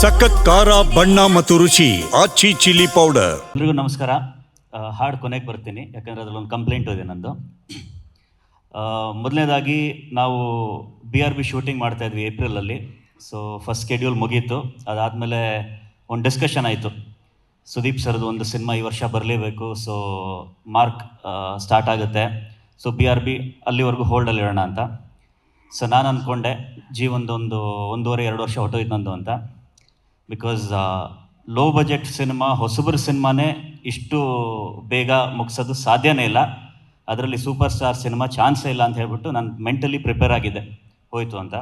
ಸಖತ್ ಖಾರ, ಬಣ್ಣ ಮತ್ತು ರುಚಿ ಆಚಿ ಚಿಲ್ಲಿ ಪೌಡರ್. ಎಲ್ರಿಗೂ ನಮಸ್ಕಾರ. ಹಾಡು ಕೊನೆಗೆ ಬರ್ತೀನಿ, ಯಾಕಂದರೆ ಅದರಲ್ಲೊಂದು ಕಂಪ್ಲೇಂಟ್ ಇದೆ ನಂದು. ಮೊದಲನೇದಾಗಿ ನಾವು ಬಿ ಆರ್ ಬಿ ಶೂಟಿಂಗ್ ಮಾಡ್ತಾ ಇದ್ವಿ ಏಪ್ರಿಲಲ್ಲಿ ಸೊ ಫಸ್ಟ್ ಸ್ಕೆಡ್ಯೂಲ್ ಮುಗೀತು. ಅದಾದಮೇಲೆ ಒಂದು ಡಿಸ್ಕಷನ್ ಆಯಿತು. ಸುದೀಪ್ ಸರ್ದು ಒಂದು ಸಿನಿಮಾ ಈ ವರ್ಷ ಬರಲೇಬೇಕು. ಸೊ ಮಾರ್ಕ್ ಸ್ಟಾರ್ಟ್ ಆಗುತ್ತೆ. ಸೊ ಬಿ ಆರ್ ಬಿ ಅಲ್ಲಿವರೆಗೂ ಹೋಲ್ಡಲ್ಲಿ ಇರೋಣ ಅಂತ. ಸೊ ನಾನು ಅಂದ್ಕೊಂಡೆ ಜೀವನದೊಂದು ಒಂದೂವರೆ, ಎರಡು ವರ್ಷ ಹೊಟ್ಟೋಯ್ತು ನಂದು ಅಂತ. ಬಿಕಾಸ್ ಲೋ ಬಜೆಟ್ ಸಿನಿಮಾ ಹೊಸಬರ ಸಿನಿಮಾನೇ ಇಷ್ಟು ಬೇಗ ಮುಗಿಸೋದು ಸಾಧ್ಯನೇ ಇಲ್ಲ. ಅದರಲ್ಲಿ ಸೂಪರ್ ಸ್ಟಾರ್ ಸಿನಿಮಾ ಚಾನ್ಸೇ ಇಲ್ಲ ಅಂತ ಹೇಳ್ಬಿಟ್ಟು ನಾನು ಮೆಂಟಲಿ ಪ್ರಿಪೇರ್ ಆಗಿದೆ ಹೋಯಿತು ಅಂತ.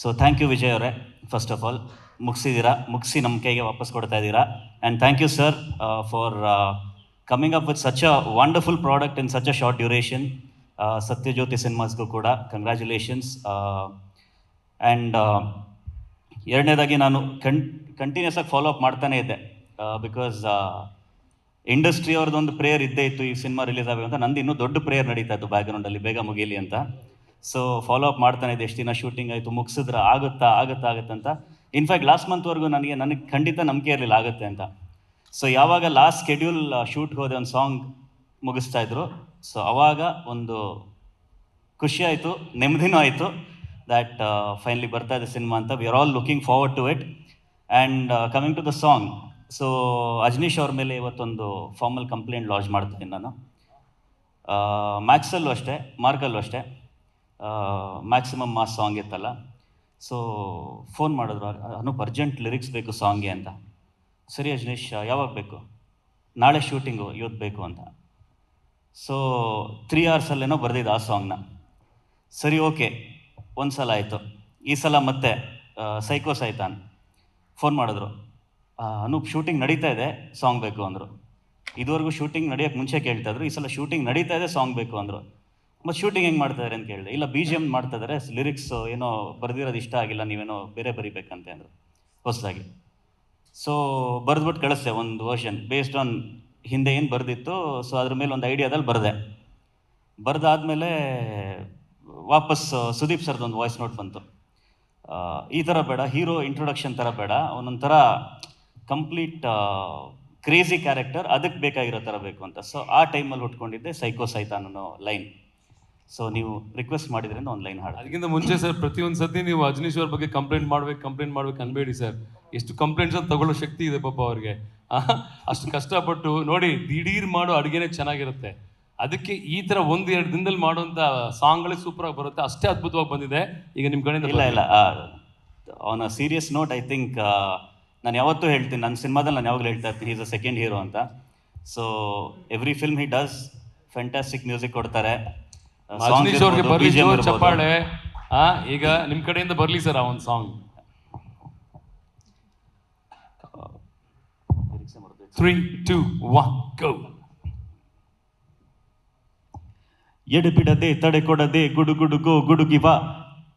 ಸೊ ಥ್ಯಾಂಕ್ ಯು ವಿಜಯ್ ಅವರೇ ಫಸ್ಟ್ ಆಫ್ ಆಲ್ ಮುಗಿಸಿದ್ದೀರಾ ಮುಗಿಸಿ ನಮ್ಮ ಕೈಗೆ ವಾಪಸ್ ಕೊಡ್ತಾ ಇದ್ದೀರಾ? And thank you sir for coming up with such a wonderful product in such a short duration Satyajyothi ಸಿನಿಮಾಸ್ಗೂ ಕೂಡ ಕಂಗ್ರ್ಯಾಚುಲೇಷನ್ಸ್ ಆ್ಯಂಡ್ ಎರಡನೇದಾಗಿ ನಾನು ಕನ್ ಕಂಟಿನ್ಯೂಸ್ ಆಗಿ ಫಾಲೋ ಅಪ್ ಮಾಡ್ತಾನೆ ಇದ್ದೆ. ಬಿಕಾಸ್ ಇಂಡಸ್ಟ್ರಿ ಅವ್ರದ್ದೊಂದು ಪ್ರೇಯರ್ ಇದ್ದೇ ಇತ್ತು, ಈ ಸಿನಿಮಾ ರಿಲೀಸ್ ಆಗಬೇಕು ಅಂತ. ನಂದು ಇನ್ನೂ ದೊಡ್ಡ ಪ್ರೇಯರ್ ನಡೀತಾ ಇತ್ತು ಬ್ಯಾಕ್ಗ್ರೌಂಡಲ್ಲಿ ಬೇಗ ಮುಗೀಲಿ ಅಂತ. ಸೊ ಫಾಲೋ ಅಪ್ ಮಾಡ್ತಾನೆ ಇದ್ದೆ, ಎಷ್ಟು ದಿನ ಶೂಟಿಂಗ್ ಆಯಿತು, ಮುಗಿಸಿದ್ರೆ, ಆಗುತ್ತಾ ಆಗುತ್ತಾ, ಆಗುತ್ತೆ ಅಂತ. ಇನ್ಫ್ಯಾಕ್ಟ್ ಲಾಸ್ಟ್ ಮಂತ್ವರೆಗೂ ನನಗೆ ನನಗೆ ಖಂಡಿತ ನಂಬಿಕೆ ಇರಲಿಲ್ಲ, ಆಗುತ್ತೆ ಅಂತ. ಸೊ ಯಾವಾಗ ಲಾಸ್ಟ್ ಶೆಡ್ಯೂಲ್ ಶೂಟ್ಗೆ ಹೋದೆ, ಒಂದು ಸಾಂಗ್ ಮುಗಿಸ್ತಾ ಇದ್ರು. ಸೊ ಅವಾಗ ಒಂದು ಖುಷಿ ಆಯಿತು, ನೆಮ್ಮದಿನೂ ಆಯಿತು. ದ್ಯಾಟ್ ಫೈನಲಿ ಬರ್ತಾ ಇದೆ ಸಿನಿಮಾ ಅಂತ we are all looking forward to it and coming to the song so Ajaneesh ಅವ್ರ ಮೇಲೆ ಇವತ್ತೊಂದು ಫಾರ್ಮಲ್ ಕಂಪ್ಲೇಂಟ್ ಲಾಂಚ್ ಮಾಡ್ತಾ ನಾನು. ಮ್ಯಾಕ್ಸಲ್ಲೂ ಅಷ್ಟೇ ಮಾರ್ಕಲ್ಲೂ ಅಷ್ಟೇ. ಮ್ಯಾಕ್ಸಿಮಮ್ ಮಾಸ್ ಸಾಂಗ್ ಇತ್ತಲ್ಲ. ಸೊ ಫೋನ್ ಮಾಡಿದ್ರು ಅನೂಪ್ ಅರ್ಜೆಂಟ್ ಲಿರಿಕ್ಸ್ ಬೇಕು ಸಾಂಗ್ಗೆ ಅಂತ. ಸರಿ ಅಜ್ನೀಶ್ ಯಾವಾಗ ಬೇಕು? ನಾಳೆ ಶೂಟಿಂಗು ಇವತ್ತು ಬೇಕು ಅಂತ. ಸೊ ತ್ರೀ ಅವರ್ಸಲ್ಲೇನೋ ಬರೆದಿದ್ದು ಆ ಸಾಂಗ್ನ ಸರಿ ಓಕೆ ಒಂದು ಸಲ ಆಯಿತು. ಈ ಸಲ ಮತ್ತೆ ಸೈಕೋ ಸೈತಾನ್ ಫೋನ್ ಮಾಡಿದ್ರು. ಅನೂಪ್ ಶೂಟಿಂಗ್ ನಡೀತಾ ಇದೆ, ಸಾಂಗ್ ಬೇಕು ಅಂದರು. ಇದುವರೆಗೂ ಶೂಟಿಂಗ್ ನಡೆಯೋಕ್ಕೆ ಮುಂಚೆ ಕೇಳ್ತಾ ಇದ್ರು, ಈ ಸಲ ಶೂಟಿಂಗ್ ನಡೀತಾ ಇದೆ, ಸಾಂಗ್ ಬೇಕು ಅಂದರು. ಮತ್ತು ಶೂಟಿಂಗ್ ಹೆಂಗೆ ಮಾಡ್ತಾಯಿದ್ದಾರೆ ಅಂತ ಕೇಳಿದೆ. ಇಲ್ಲ ಬಿ ಜಿ ಎಂ ಮಾಡ್ತಾ ಇದ್ದಾರೆ ಲಿರಿಕ್ಸ್ ಏನೋ ಬರೆದಿರೋದು ಇಷ್ಟ ಆಗಿಲ್ಲ, ನೀವೇನೋ ಬೇರೆ ಬರಿಬೇಕಂತೆ ಅಂದರು, ಹೊಸದಾಗಿ. ಸೊ ಬರೆದ್ಬಿಟ್ಟು ಕಳಿಸ್ದೆ ಒಂದು ವರ್ಷನ್ ಬೇಸ್ಡ್ ಆನ್ ಹಿಂದೆ ಏನು ಬರೆದಿತ್ತು ಸೊ ಅದ್ರ ಮೇಲೆ ಒಂದು ಐಡಿಯಾದಲ್ಲಿ ಬರೆದೆ. ಬರೆದಾದ್ಮೇಲೆ ವಾಪಸ್ ಸುದೀಪ್ ಸರ್ದೊಂದು ವಾಯ್ಸ್ ನೋಟ್ ಬಂತು. ಈ ಥರ ಬೇಡ, ಹೀರೋ ಇಂಟ್ರೊಡಕ್ಷನ್ ಥರ ಬೇಡ, ಅವನೊಂಥರ ಕಂಪ್ಲೀಟ್ ಕ್ರೇಜಿ ಕ್ಯಾರೆಕ್ಟರ್ ಅದಕ್ಕೆ ಬೇಕಾಗಿರೋ ಥರ ಬೇಕು ಅಂತ. ಸೊ ಆ ಟೈಮಲ್ಲಿ ಹುಟ್ಕೊಂಡಿದ್ದೆ ಸೈಕೋ ಸೈತಾನ್ ಅನ್ನೋ ಲೈನ್ ಸೊ ನೀವು ರಿಕ್ವೆಸ್ಟ್ ಮಾಡಿದ್ರಿಂದ ಒಂದು ಲೈನ್ ಹಾಡು ಅದಕ್ಕಿಂತ ಮುಂಚೆ ಸರ್ ಪ್ರತಿಯೊಂದು ಸತಿ ನೀವು ಅಜನೀಶ್ ಅವ್ರ ಬಗ್ಗೆ ಕಂಪ್ಲೇಂಟ್ ಮಾಡ್ಬೇಕು ಕಂಪ್ಲೇಂಟ್ ಮಾಡ್ಬೇಕು ಅನ್ಬೇಡಿ ಸರ್ ಎಷ್ಟು ಕಂಪ್ಲೇಂಟ್ಸ್ ಅಂತ ತಗೊಳ್ಳೋ ಶಕ್ತಿ ಇದೆ ಪಾಪ ಅವ್ರಿಗೆ. ಅಷ್ಟು ಕಷ್ಟಪಟ್ಟು ನೋಡಿ, ದಿಢೀರ್ ಮಾಡೋ ಅಡುಗೆನೇ ಚೆನ್ನಾಗಿರುತ್ತೆ. ಅದಕ್ಕೆ ಈ ತರ ಒಂದು ಎರಡು ದಿನದಲ್ಲಿ ಮಾಡುವಂತ ಸಾಂಗ್ಗಳೇ ಸೂಪರ್ ಆಗಿ ಬರುತ್ತೆ. ಅಷ್ಟೇ ಅದ್ಭುತವಾಗಿ ಬಂದಿದೆ. ಈಗ ನಿಮ್ಮ ಕಡೆಯಿಂದ ಇಲ್ಲ ಇಲ್ಲ. On a serious note I think ನಾನು ಯಾವತ್ತೂ ಹೇಳ್ತೀನಿ ನನ್ನ ಸಿನಿಮಾದಲ್ಲಿ ನಾನು ಯಾವಾಗಲೂ ಹೇಳ್ತಾ ಇರ್ತೀನಿ ಈಸ್ ಅ ಸೆಕೆಂಡ್ ಹೀರೋ ಅಂತ. So every film he does fantastic music ಕೊಡ್ತಾರೆ. ಚಪ್ಪಾಳೆ. ಆ ಈಗ ನಿಮ್ಮ ಕಡೆಯಿಂದ ಬರ್ಲಿ ಸರ್ ಆ ಒಂದು song three two one go ಎಡೆಬಿಡದೆ ತಡೆ ಕೊಡದೆ ಗುಡುಗುಡುಗೋ ಗುಡುಗಿವ.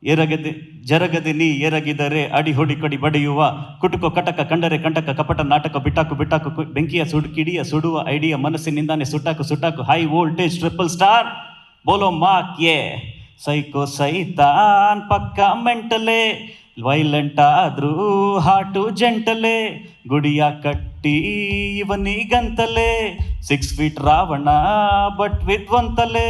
ಎರಗದೆ, ಜರಗದೆ ನೀ ಎರಗಿದರೆ ಅಡಿ ಹೊಡಿ ಕಡಿ ಬಡಿಯುವ. ಕುಟುಕು ಕಟಕ ಕಂಡರೆ ಕಂಟಕ ಕಪಟ ನಾಟಕ ಬಿಟ್ಟಾಕು ಬಿಟ್ಟಾಕು ಬೆಂಕಿಯ ಸುಡು ಕಿಡಿಯ ಸುಡುವ ಐಡಿಯ ಮನಸ್ಸಿನಿಂದಾನೆ ಸುಟ್ಟಾಕು ಸುಟ್ಟಾಕು ಹೈ ವೋಲ್ಟೇಜ್ ಟ್ರಿಪಲ್ ಸ್ಟಾರ್. ಬೋಲೋ ಮಾಕ್ಯೆ. ಸೈಕೋ ಸೈತಾನ್ ಪಕ್ಕ ಮೆಂಟಲೆ. ವೈಲೆಂಟ್ ಆದ್ರೂ ಹಾಟು ಜಂಟಲೆ ಗುಡಿಯ ಕಟ್ಟಿ ಇವನಿಗಂತಲೇ ಸಿಕ್ಸ್ ಫೀಟ್ ರಾವಣ ಬಟ್ ವಿದ್ವಂತಲೆ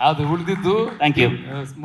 ಅದು ಉಳಿದಿದ್ದು ಥ್ಯಾಂಕ್ ಯು